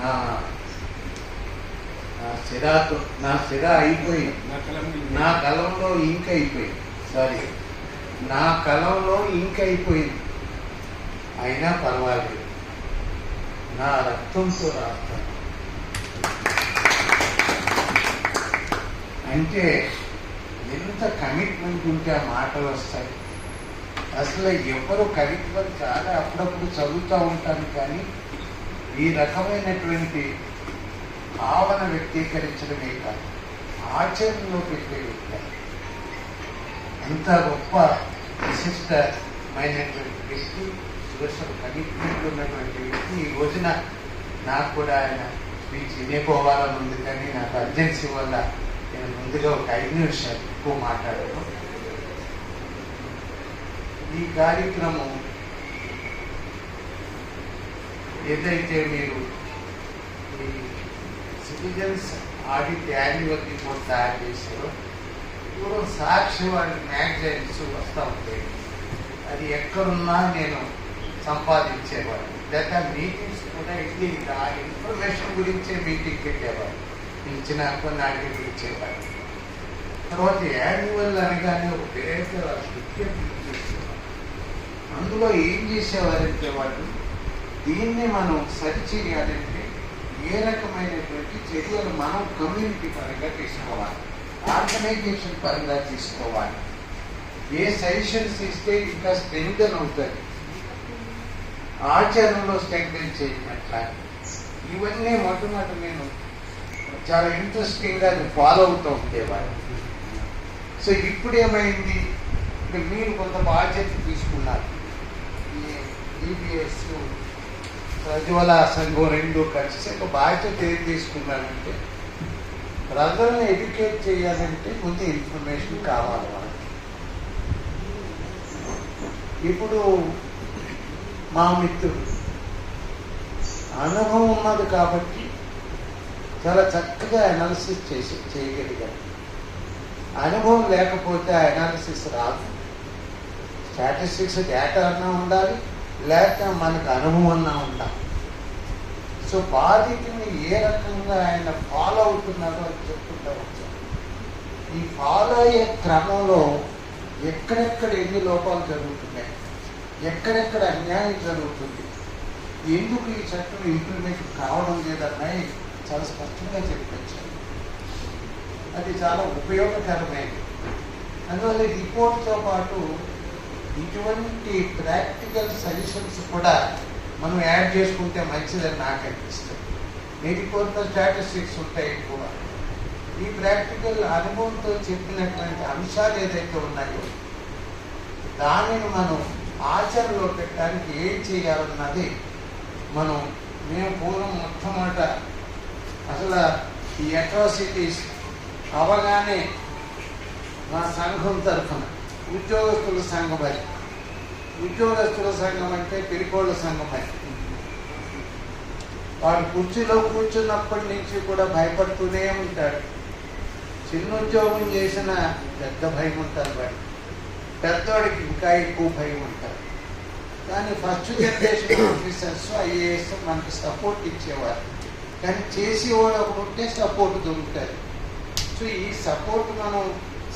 నా నా సిరాతో నా సిరా అయిపోయింది. నా కలంలో ఇంక్ అయిపోయింది. సారీ నా కలంలో ఇంక్ అయిపోయింది. అయినా పర్వాలేదు. నా రక్తంతో రాస్తాను అంటే ఎంత కమిట్మెంట్ ఉంటే ఆ మాటలు వస్తాయి. అసలు ఎవరు కవిత్వం చాలా అప్పుడప్పుడు చదువుతూ ఉంటాను కానీ ఈ రకమైనటువంటి భావన వ్యక్తీకరించడమే కాదు ఆచరణలో పెట్టే వ్యక్తి. ఎంత గొప్ప విశిష్టమైనటువంటి వ్యక్తి సోషల్ కమిట్మెంట్ ఉన్నటువంటి వ్యక్తి ఈ రోజున నాకు కూడా ఆయన స్పీచ్ వినేపోవాలని ఉంది కానీ నాకు అర్జెన్సీ వల్ల నేను ముందుగా ఒక ఐదు నిమిషాలు ఎక్కువ మాట్లాడాను. ఈ కార్యక్రమం ఏదైతే మీరు ఈ సిటిజన్స్ ఆడిట్ యాన్యువల్ రిపోర్ట్ తయారు చేశారో పూర్వం సాక్షి వాళ్ళ మ్యాగజైన్స్ వస్తూ ఉంటాయి. అది ఎక్కడున్నా నేను సంపాదించేవాడిని. లేదా మీటింగ్స్ కూడా వెళ్ళి ఆ ఇన్ఫర్మేషన్ గురించే మీటింగ్ పెట్టేవాడు ఇచ్చిన కొన్ని ఆర్టికల్ ఇచ్చేవాడు తర్వాత యాన్యువల్ అనగానే ఒక పేరు అందులో ఏం చేసేవారంటే వాళ్ళు దీన్ని మనం సరిచేయాలంటే ఏ రకమైనటువంటి చర్యలు మనం కమ్యూనిటీ పరంగా తీసుకోవాలి ఆర్గనైజేషన్ పరంగా తీసుకోవాలి. ఏ సజెషన్స్ ఇస్తే ఇంకా స్ట్రెంగ్తన్ అవుతుంది. ఆచరణలో స్ట్రెంగ్తన్ చేయట్ల ఇవన్నీ మొట్టమొదటి నేను చాలా ఇంట్రెస్టింగ్గా అది ఫాలో అవుతూ ఉండేవాడు సో ఇప్పుడు ఏమైంది? మీరు కొంత బాధ్యత తీసుకున్నారు. ఈబీఎస్ ప్రజ్వల సంఘం రెండు కలిసి ఒక బాధ్యత ఏం తీసుకున్నారంటే ప్రజల్ని ఎడ్యుకేట్ చేయాలంటే ముందు ఇన్ఫర్మేషన్ కావాలి వాళ్ళకి. ఇప్పుడు మా మిత్రుడు అనుభవం ఉన్నది కాబట్టి చాలా చక్కగా అనాలిసిస్ చేసి చేయగలిగారు అనుభవం లేకపోతే అనాలిసిస్ రాదు. స్టాటిస్టిక్స్ డేటా అన్నా ఉండాలి. లేక మనకు అనుభవం ఉంటాం. ఉండాలి సో బాధితుని ఏ రకంగా ఆయన ఫాలో అవుతున్నారో అని చెప్పుకుంటూ ఈ ఫాలో అయ్యే క్రమంలో ఎక్కడెక్కడ ఎన్ని లోపాలు జరుగుతున్నాయి ఎక్కడెక్కడ అన్యాయం జరుగుతుంది ఎందుకు ఈ చట్టం ఇంప్లిమెంట్ కావడం లేదన్నాయి చాలా స్పష్టంగా చెప్పించాను అది చాలా ఉపయోగకరమైనది. అందువల్ల రిపోర్ట్తో పాటు ఇటువంటి ప్రాక్టికల్ సజెషన్స్ కూడా మనం యాడ్ చేసుకుంటే మంచిదని నాకు అనిపిస్తుంది. మీ కొంత స్టాటిస్టిక్స్ ఉంటాయి ఎక్కువ. ఈ ప్రాక్టికల్ అనుభవంతో చెప్పినటువంటి అంశాలు ఏదైతే ఉన్నాయో దానిని మనం ఆచరణలో పెట్టడానికి ఏం చేయాలన్నది మనం మేము పూర్వం మొట్టమొదట అసలు ఈ అట్రాసిటీస్ అవగానే మా సంఘం తరఫున ఉద్యోగస్తుల సంఘం అది. ఉద్యోగస్తుల సంఘం అంటే పిరికోళ్ళ సంఘం అది. వాడు కుర్చీలో కూర్చున్నప్పటి నుంచి కూడా భయపడుతూనే ఉంటాడు. చిన్న ఉద్యోగం చేసిన పెద్ద భయం ఉంటారు వాడు. పెద్దవాడికి ఇంకా ఎక్కువ భయం ఉంటారు కానీ ఫస్ట్ జనరేషన్ ఆఫీసర్స్ ఐఏఎస్ మనకి సపోర్ట్ ఇచ్చేవారు. కానీ చేసేవాడు ఒకడు ఉంటే సపోర్ట్ దొరుకుతుంది. సో ఈ సపోర్ట్ మనం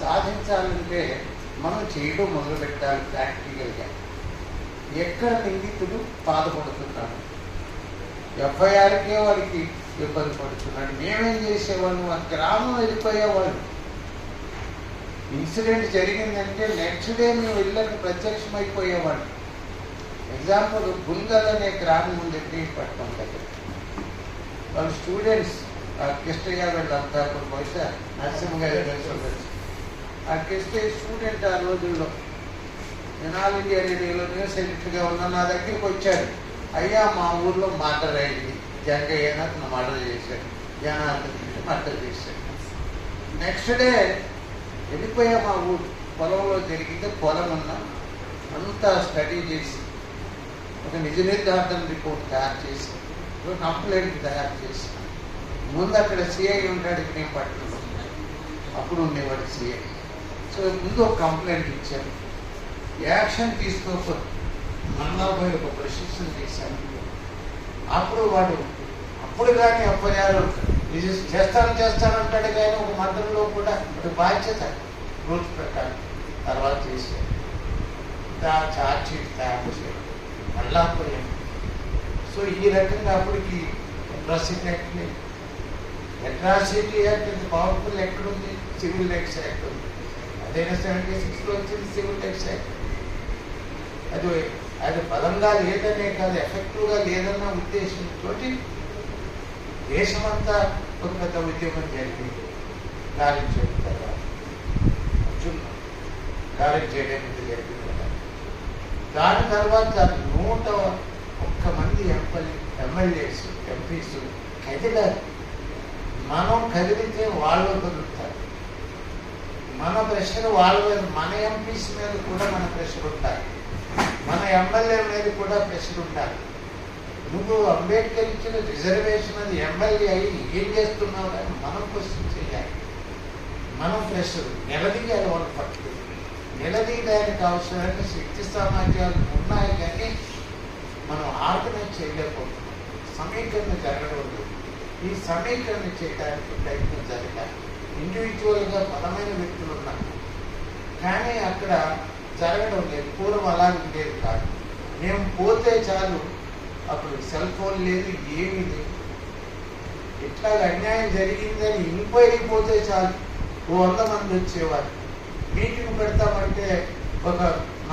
సాధించాలంటే మనం చేయడం మొదలు పెట్టాలి ప్రాక్టికల్గా. ఎక్కడ నిందితుడు బాధపడుతున్నాడు? ఎఫ్ఐఆర్కే వారికి ఇబ్బంది పడుతున్నాడు. మేమేం చేసేవాళ్ళు? ఆ గ్రామం వెళ్ళిపోయేవాళ్ళు. ఇన్సిడెంట్ జరిగిందంటే నెక్స్ట్ డే మేము ఇళ్ళకి ప్రత్యక్షమైపోయేవాళ్ళు. ఎగ్జాంపుల్ గుంగల్ అనే గ్రామం ఉంది పట్టణం దగ్గర. వాళ్ళ స్టూడెంట్స్ కృష్ణయ్య కిష్టయ్య వీళ్ళంతా బహుశా నరసింహ గారి కలిసి ఉండొచ్చు ఆ స్టూడెంట్ ఆ రోజుల్లో. జనాల్ ఇండియా రేడియోలో న్యూస్ ఎడిటర్గా ఉన్న నా దగ్గరికి వచ్చాడు. అయ్యా మా ఊర్లో మర్డర్ అయింది. జంగయ్య నాకు మర్డర్ చేశాడు. జనార్దన్ మర్డర్ చేశాడు. నెక్స్ట్ డే వెళ్ళిపోయా మా ఊరు. పొలంలో జరిగితే పొలం ఉన్నా అంతా స్టడీ చేసి ఒక నిజ నిర్ధారణ రిపోర్ట్ తయారు చేసి ఒక కంప్లైంట్ తయారు చేసి ముందు అక్కడ సిఐ ఉంటాడు ఇక్కడ నేను అప్పుడు ఉండేవాడు సిఐ సో ముందు ఒక కంప్లైంట్ ఇచ్చాను యాక్షన్ తీసుకోకపోతే మన్నాభాయ్ ఒక ప్రశిక్షణ చేశాను అప్పుడు వాడు అప్పుడు కానీ ఎఫ్ఐఆర్ చేస్తాను చేస్తాను అంటాడు కానీ ఒక మండలంలో కూడా అది బాధ్యత రూల్స్ ప్రకారం తర్వాత చేసే ఛార్జ్ షీట్ తయారు చేయడం మళ్ళా పోయాను సో ఈ రకంగా అప్పటికి అట్రాసిటీ యాక్ట్ లేదు అట్రాసిటీ యాక్ట్ ఇంత పవర్ఫుల్ ఎక్కడుంది సివిల్ రైట్స్ యాక్ట్ ఉంది. అదైనా సెవెంటీ సిక్స్లో వచ్చింది సివిల్ రైట్స్ అది అది బలంగా లేదనే కాదు ఎఫెక్టివ్గా లేదన్న ఉద్దేశంతో దేశమంతా ఒక పెద్ద ఉద్యమం జరిగింది చేయడం తర్వాత గాలించ చేయడం జరిగింది దాని తర్వాత నూట ఒక్క మంది ఎంపీ ఎమ్మెల్యేస్ ఎంపీస్ కదిలారు. మనం కదిలితే వాళ్ళు కదులుతారు మన ప్రెషర్ వాళ్ళ మీద మన ఎంపీస్ మీద కూడా మన ప్రెషర్ ఉండాలి మన ఎమ్మెల్యే మీద కూడా ప్రెషర్ ఉండాలి నువ్వు అంబేద్కర్ ఇచ్చిన రిజర్వేషన్ అది ఎమ్మెల్యే అయ్యి ఏం చేస్తున్నావు అని మనం క్వశ్చన్ చేయాలి. మనం ప్రెషర్ నిలదీయాలి వాళ్ళ పట్టు. నిలదీయడానికి అవసరమైన శక్తి సామర్థ్యాలు ఉన్నాయి కానీ మనం ఆర్గనైజ్ చేయలేకపోతున్నాం. సమీకరణ జరగడం లేదు ఈ సమీకరణ చేయడానికి ప్రయత్నం జరగాలి. ఇండివిజువల్గా బలమైన వ్యక్తులు ఉన్నారు. కానీ అక్కడ జరగడం లేదు. పూర్వం అలా ఉండేది కాదు. మేము పోతే చాలు. అప్పుడు సెల్ ఫోన్ లేదు ఏమీ లేదు. ఇట్లా అన్యాయం జరిగిందని ఇంక్వైరీ పోతే చాలు. ఓ వంద మంది వచ్చేవారు. మీటింగ్ పెడతామంటే ఒక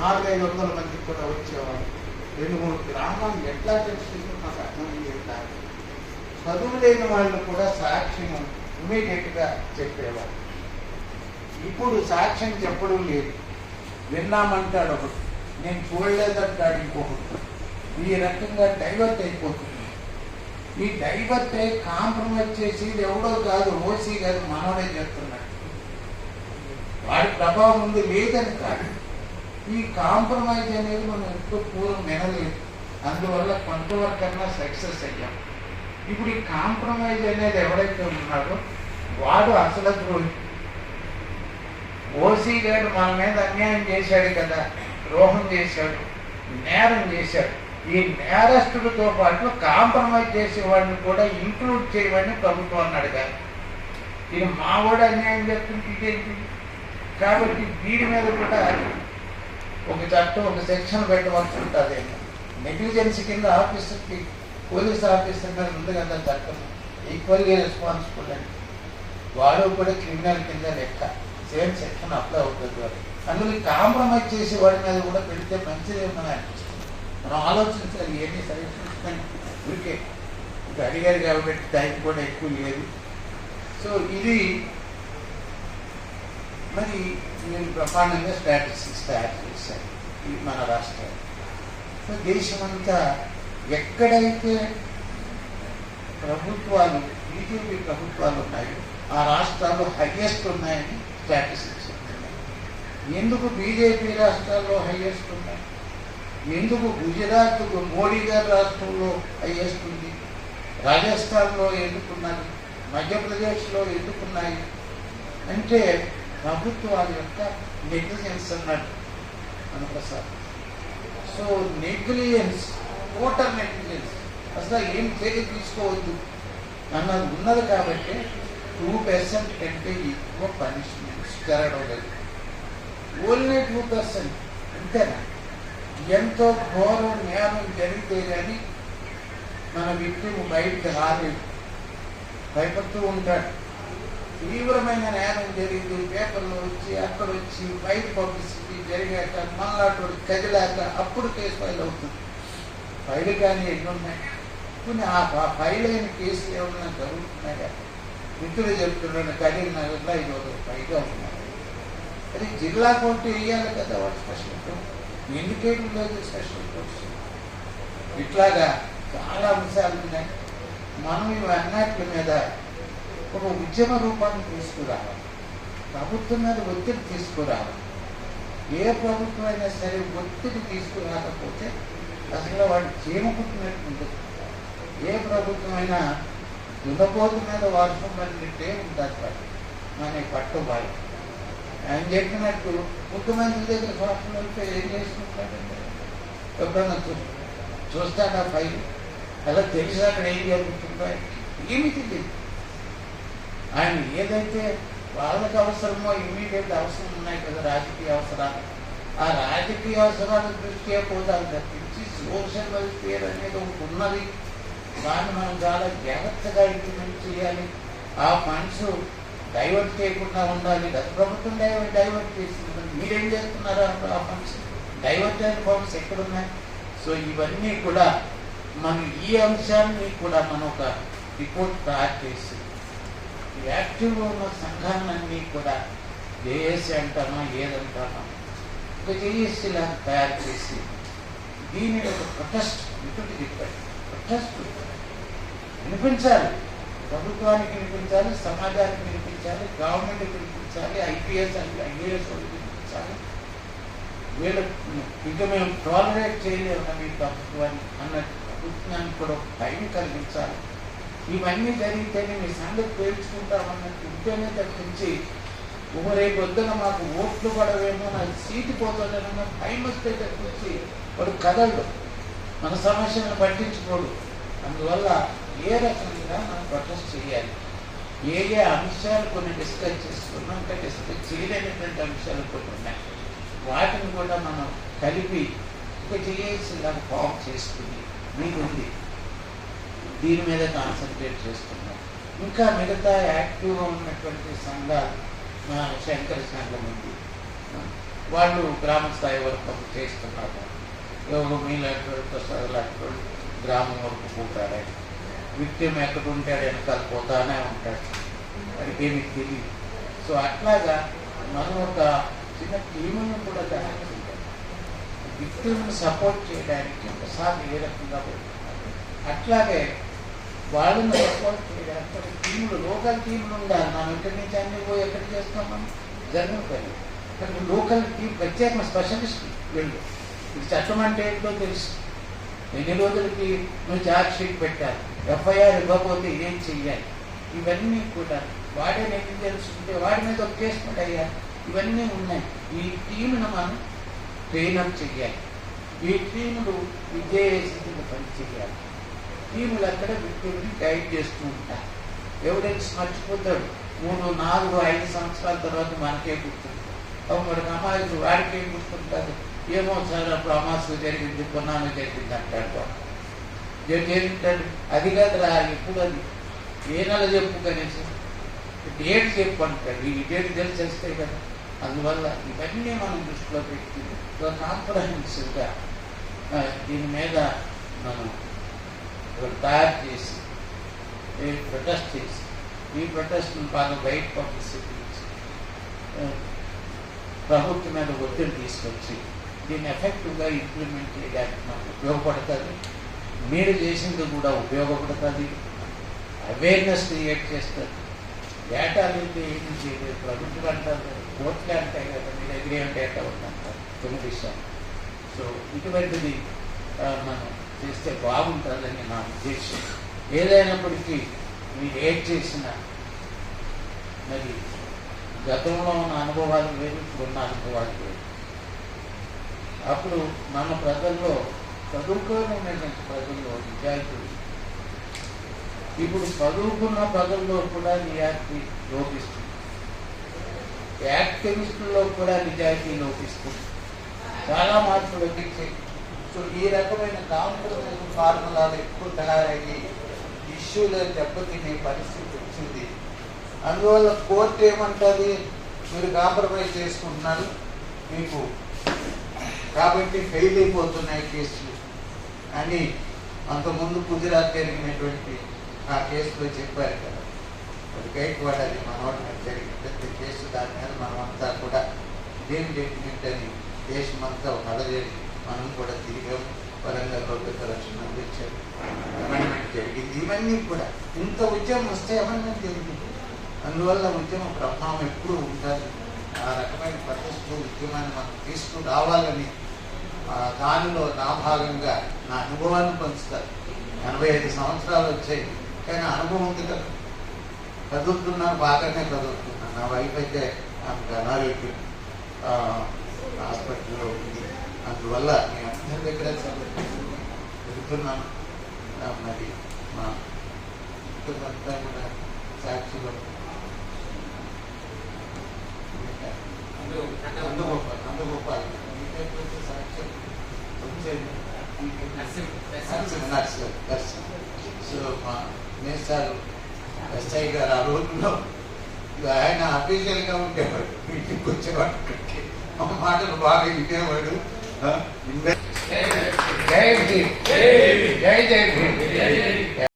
నాలుగైదు వందల మంది కూడా వచ్చేవారు. రెండు మూడు గ్రామాలు ఎట్లా తెలుస్తుందో నాకు అర్థం కాదు చదువు లేని వాళ్ళు కూడా సాక్ష్యం ఇమీడియట్గా చెప్పేవారు ఇప్పుడు సాక్ష్యం చెప్పడం లేదు. విన్నామంటాడు ఒకటి నేను చూడలేదంటాడు ఇంకొకటి ఈ రకంగా డైవర్ట్ అయిపోతుంది. ఈ డైవర్ట్ అయి కాంప్రమైజ్ చేసి ఎవడో కాదు ఓసీ గారు మనవడే చెప్తున్నాడు వాడి ప్రభావం ఉంది లేదని కాదు. ఈ కాంప్రమైజ్ అనేది మనం ఎంతో పూర్వం వినలేదు. అందువల్ల కొంతవరకన్నా సక్సెస్ అయ్యాం. ఇప్పుడు ఈ కాంప్రమైజ్ అనేది ఎవరైతే ఉన్నాడో వాడు అసలు ద్రోహి ఓసీ గారు మన మీద అన్యాయం చేశాడు కదా ద్రోహం చేశాడు నేరం చేశాడు. ఈ నేరస్తుడితో పాటు కాంప్రమైజ్ చేసేవాడిని కూడా ఇంక్లూడ్ చేయమని ప్రభుత్వం అన్నాడు కానీ ఇది మా అన్యాయం చేస్తుంటే ఇదేంటి? కాబట్టి వీడి మీద కూడా ఒక చట్టం ఒక సెక్షన్ పెట్టవలసి ఉంటుంది. నెగ్లిజెన్స్ కింద ఆఫీసర్కి పోలీస్ ఆఫీసర్ మీద ఉంది కదా చట్టం ఈక్వల్గా రెస్పాన్సిబుల్ అండి. వాడు కూడా క్రిమినల్ కింద లెక్క. సేమ్ సెక్షన్ అప్లై అవుతుంది వాడు. అందులో కాంప్రమైజ్ చేసే వాడి మీద కూడా పెడితే మంచిదేమని అనిపిస్తుంది. మనం ఆలోచించాలి ఏమీ సరిగ్గా ఊరికే ఇప్పుడు అడిగారు కాబట్టి టైం కూడా ఎక్కువ లేదు. సో ఇది మరి నేను ప్రమాణంగా స్టాటిస్టిక్స్ తయారు చేశాను. ఈ మన రాష్ట్రాలు సో దేశమంతా ఎక్కడైతే ప్రభుత్వాలు బీజేపీ ప్రభుత్వాలు ఉన్నాయో ఆ రాష్ట్రాల్లో హయ్యెస్ట్ ఉన్నాయని స్టాటిస్టిక్స్ ఎందుకు బీజేపీ రాష్ట్రాల్లో హయ్యెస్ట్ ఉన్నాయి? ఎందుకు గుజరాత్ మోడీ గారి రాష్ట్రంలో హయ్యెస్ట్ ఉంది? రాజస్థాన్లో ఎందుకున్నాయి? మధ్యప్రదేశ్లో ఎందుకున్నాయి? అంటే ప్రభుత్వాల యొక్క నెగ్లిజెన్స్ అన్నట్టు అనుప్రసాద్ సో నెగ్లిజెన్స్ అసలు ఏం చర్య తీసుకోవద్దు. అన్నది ఉన్నది కాబట్టి టూ పర్సెంట్ కంటే ఎక్కువ పనిష్మెంట్స్ జరగడం లేదు ఓన్లీ టూ పర్సెంట్ అంతేనా? ఎంతో ఘోరం నేరం జరిగితే కానీ మన వ్యక్తి బయటకు రాలేదు. భయపడుతూ ఉంటాడు. తీవ్రమైన నేరం జరిగింది. పేపర్లో వచ్చి అక్కడ వచ్చి బయట పబ్లిసిటీ జరిగాక మళ్ళాటోడు కదిలాక అప్పుడు కేసు ఫైల్ అవుతుంది. ఫైల్ కానీ ఎన్ని ఉన్నాయి? కొన్ని ఆ ఫైల్ అయిన కేసులు ఏమైనా జరుగుతున్నాయా? మిత్రులు చెప్తున్నాడు కరీం నగర్లో పైగా ఉన్నాయి. అది జిల్లా కోర్టు వేయాలి కదా వాడు స్పెషల్ కోర్టు ఎందుకేయడం లేదు స్పెషల్ కోర్ట్స్ ఇట్లాగా చాలా అంశాలు ఉన్నాయి. మనం ఇవి అన్నిటి మీద ఒక ఉద్యమ రూపాన్ని తీసుకురావాలి. ప్రభుత్వం మీద ఒత్తిడి తీసుకురావాలి. ఏ ప్రభుత్వం అయినా సరే ఒత్తిడి తీసుకురాకపోతే అసలు వాడు చీమకుట్టినట్టు ఉంటుంది ఏ ప్రభుత్వం అయినా దున్నపోతు మీద వర్షం పడినట్టే ఉంటుంది వాడు మన పట్టుబాయి ఆయన చెప్పినట్టు ముఖ్యమంత్రి దగ్గర సోషల్ వెల్ఫేర్ ఏం చేసుకుంటాడంటే ఎప్పుడన్నా చూ చూస్తాడా పైన అలా తెలిసి అక్కడ ఏం జరుగుతుందో ఆయనకి. తెలియదు. ఆయన ఏదైతే వాళ్ళకి అవసరమో ఇమీడియట్ అవసరం ఉన్నాయి కదా రాజకీయ అవసరాలు. ఆ రాజకీయ అవసరాల దృష్ట్యా పోదాలు తప్పించి సోషల్ వెల్ఫేర్ అనేది ఒకటి ఉన్నది. దాన్ని మనం చాలా జాగ్రత్తగా ఇంప్లిమెంట్ చేయాలి. ఆ ఫండ్స్ డైవర్ట్ చేయకుండా ఉండాలి. గత ప్రభుత్వం డైవర్ట్ డైవర్ట్ చేసింది. మీరేం చేస్తున్నారు ఆ- ఆ ఫండ్స్ డైవర్ట్ అయిన ఫండ్స్ ఎక్కడున్నాయి? సో ఇవన్నీ కూడా మనం ఈ అంశాన్ని కూడా మనం ఒక రిపోర్ట్ తయారు చేసి యాక్టివ్ యాక్టివ్గా ఉన్న సంఘాలన్నీ కూడా జేఏసీ అంటామా ఏదంటామా ఒక జేఏసీ లాగా తయారు చేసి దీని ఒక ప్రొటెస్ట్ ఇటువంటి చెప్పారు ప్రొటెస్ట్ వినిపించాలి. ప్రభుత్వానికి వినిపించాలి సమాజానికి వినిపించాలి గవర్నమెంట్కి వినిపించాలి ఐపీఎస్ ఐఏఎస్ వినిపించాలి. వీళ్ళు ఇంకా మేము టాలరేట్ చేయలేము మీ ప్రభుత్వాన్ని అన్న ప్రభుత్వానికి కూడా ఒక భయం కలిగించాలి. ఇవన్నీ జరిగితేనే మీ సంగతి పేర్చుకుంటామన్నట్టు ఉంటేనే తప్పించి ఒక రేపు వద్దున మాకు ఓట్లు పడవేమో నాకు సీటు పోతుందేమో భయం వస్తే తప్పించి వాడు కదలడు. మన సమస్యలను పట్టించుకోడు. అందువల్ల ఏ రకంగా మనం ప్రొటెస్ట్ చేయాలి? ఏ ఏ అంశాలు కొన్ని డిస్కస్ చేసుకున్నాం ఇంకా డిస్కస్ చేయలేనటువంటి అంశాలు కొన్ని ఉన్నాయి. వాటిని కూడా మనం కలిపి ఒక చేయాల్సిందాక ఫామ్ చేసుకుని మీకు ఉంది. దీని మీద కాన్సన్ట్రేట్ చేస్తున్నాం. ఇంకా మిగతా యాక్టివ్గా ఉన్నటువంటి సంఘాలు మా శంకర సంఘం ఉంది. వాళ్ళు గ్రామ స్థాయి వరకు చేస్తున్నారు. ఎవరు మీలాంటి లేకపోతే లాంటి గ్రామం వరకు పోతాడే విక్టిమ్ ఎక్కడ ఉంటాడు వెనకాల పోతానే ఉంటాడు. వాడికి తెలియదు. సో అట్లాగా మనం ఒక చిన్న టీమును కూడా తయారు చేయాలి విక్టిమ్ని సపోర్ట్ చేయడానికి ఒకసారి ఏ రకంగా అట్లాగే వాళ్ళని సపోర్ట్ చేయడానికి ఒక టీములు లోకల్ టీములు ఉండాలి. మనం ఇక్కడి నుంచి అన్ని పోయి ఎక్కడ చేస్తాం మనం? పని. కానీ లోకల్ టీం ప్రత్యేక స్పెషలిస్ట్ వెళ్ళు. ఇది చట్టం అంటే ఏంటో తెలుసు. ఎన్ని రోజులకి నువ్వు ఛార్జ్ షీట్ పెట్టాలి? ఎఫ్ఐఆర్ ఇవ్వకపోతే ఏం చెయ్యాలి? ఇవన్నీ కూడా వాడే నెగ్లిజెన్స్ ఉంటే వాడి మీద ఒక కేసు కూడా అయ్యాలి ఇవన్నీ ఉన్నాయి. ఈ టీంను మనం ట్రైనప్ చెయ్యాలి. ఈ టీములు విద్య స్థితిలో పని చెయ్యాలి. టీములు అక్కడ వ్యక్తులని గైడ్ చేస్తూ ఉంటారు. ఎవిడెన్స్ మర్చిపోతాడు. మూడు నాలుగు ఐదు సంవత్సరాల తర్వాత మనకే గుర్తుంటుంది అవి మనకు అమాయకుడు వాడికి గుర్తుంటుంది ఏమో సార్ అప్పుడు అమాస్కు జరిగింది కొన్నాను జరిగింది అంటాడు వాడు. ఏ- ఏంటాడు అది కాదురా ఎప్పుడు అది. ఏ నెల చెప్పు కనీసం. డేట్ చెప్పు అంటాడు. ఈ డేట్ తెలిసేస్తాయి కదా. అందువల్ల ఇవన్నీ మనం దృష్టిలో పెట్టి కాంప్రహెన్సివ్గా దీని మీద మనం తయారు చేసి ప్రొటెస్ట్ చేసి ఈ ప్రొటెస్ట్ని బాగా బయట పబ్లిసిటీ ప్రభుత్వం మీద ఒత్తిడి తీసుకొచ్చి దీన్ని ఎఫెక్టివ్గా ఇంప్లిమెంట్ చేయడానికి మనకు ఉపయోగపడుతుంది. మీరు చేసింది కూడా ఉపయోగపడుతుంది. అవేర్నెస్ క్రియేట్ చేస్తుంది. డేటా అయితే ఏమి చేయలేదు. ప్రభుత్వం అంటారు కదా, కోర్టులే అంటాయి కదా మీ దగ్గర ఏం డేటా ఉందంటారు కొన్ని విషయాలు సో ఇటువంటిది మనం చేస్తే బాగుంటుందని నా ఉద్దేశం. ఏదైనప్పటికీ మీరు ఏం చేసినా మరి గతంలో ఉన్న అనుభవాలు వేరు ఇప్పుడున్న అనుభవాలు వేరు. అప్పుడు మన ప్రజల్లో చదువుకొని ఉన్నటువంటి ప్రజల్లో నిజాయితీ ఇప్పుడు చదువుకున్న ప్రజల్లో కూడా నిజాయితీ లోపిస్తుంది. యాక్టివిస్టుల్లో కూడా నిజాయితీ లోపిస్తుంది. చాలా మార్పులు వచ్చాయి. సో ఈ రకమైన కాంప్రమైజ్ ఫార్ములాలు ఎక్కువ తయారయ్యి ఇష్యూలో దెబ్బతినే పరిస్థితి వచ్చింది. అందువల్ల కోర్టు ఏమంటుంది? మీరు కాంప్రమైజ్ చేసుకుంటున్నారు. మీకు కాబట్టి ఫెయిల్ అయిపోతున్నాయి కేసులు. అని అంతకుముందు కుదిరా జరిగినటువంటి ఆ కేసులో చెప్పారు కదా. అది గైక్వాడ్ అది మనోటి జరిగిన పెద్ద కేసు దాని మీద మనమంతా కూడా ఇదేం డెఫినెట్ అని దేశమంతా ఒక అలజడి. మనం కూడా తిరిగాం. వరంగల్ ప్రభుత్వ రక్షణ అందించారు అమెండ్మెంట్ జరిగింది. ఇవన్నీ కూడా ఇంత ఉద్యమం వస్తే అమెండ్మెంట్ జరిగింది? అందువల్ల ఉద్యమ ప్రభావం ఎప్పుడూ ఉంటుంది ఆ రకమైన ప్రతిష్ట ఉద్యమాన్ని మనం తీసుకురావాలని దానిలో నా భాగంగా నా అనుభవాన్ని పంచుతారు. ఎనభై ఐదు సంవత్సరాలు వచ్చాయి. కానీ అనుభవం ఉంది కదా. చదువుతున్నాను బాగానే చదువుతున్నాను నా వైఫ్ అయితే ఆమెకు అనారోగ్యం హాస్పిటల్లో ఉంది. అందువల్ల నేను అందరి దగ్గర చదువుతున్నాను మరి మా కుటుంబంతా కూడా సాక్షిలో నందగోపాల్ నందగోపాల్ మీకైతే సాక్ష్యం సో మా మేసారు ఎస్ఐ గారు ఆ రోజుల్లో ఆయన అఫీషియల్గా ఉండేవాడు ఇంటికి వచ్చేవాడు మా మాటలు బాగా వినేవాడు జై జై జై జై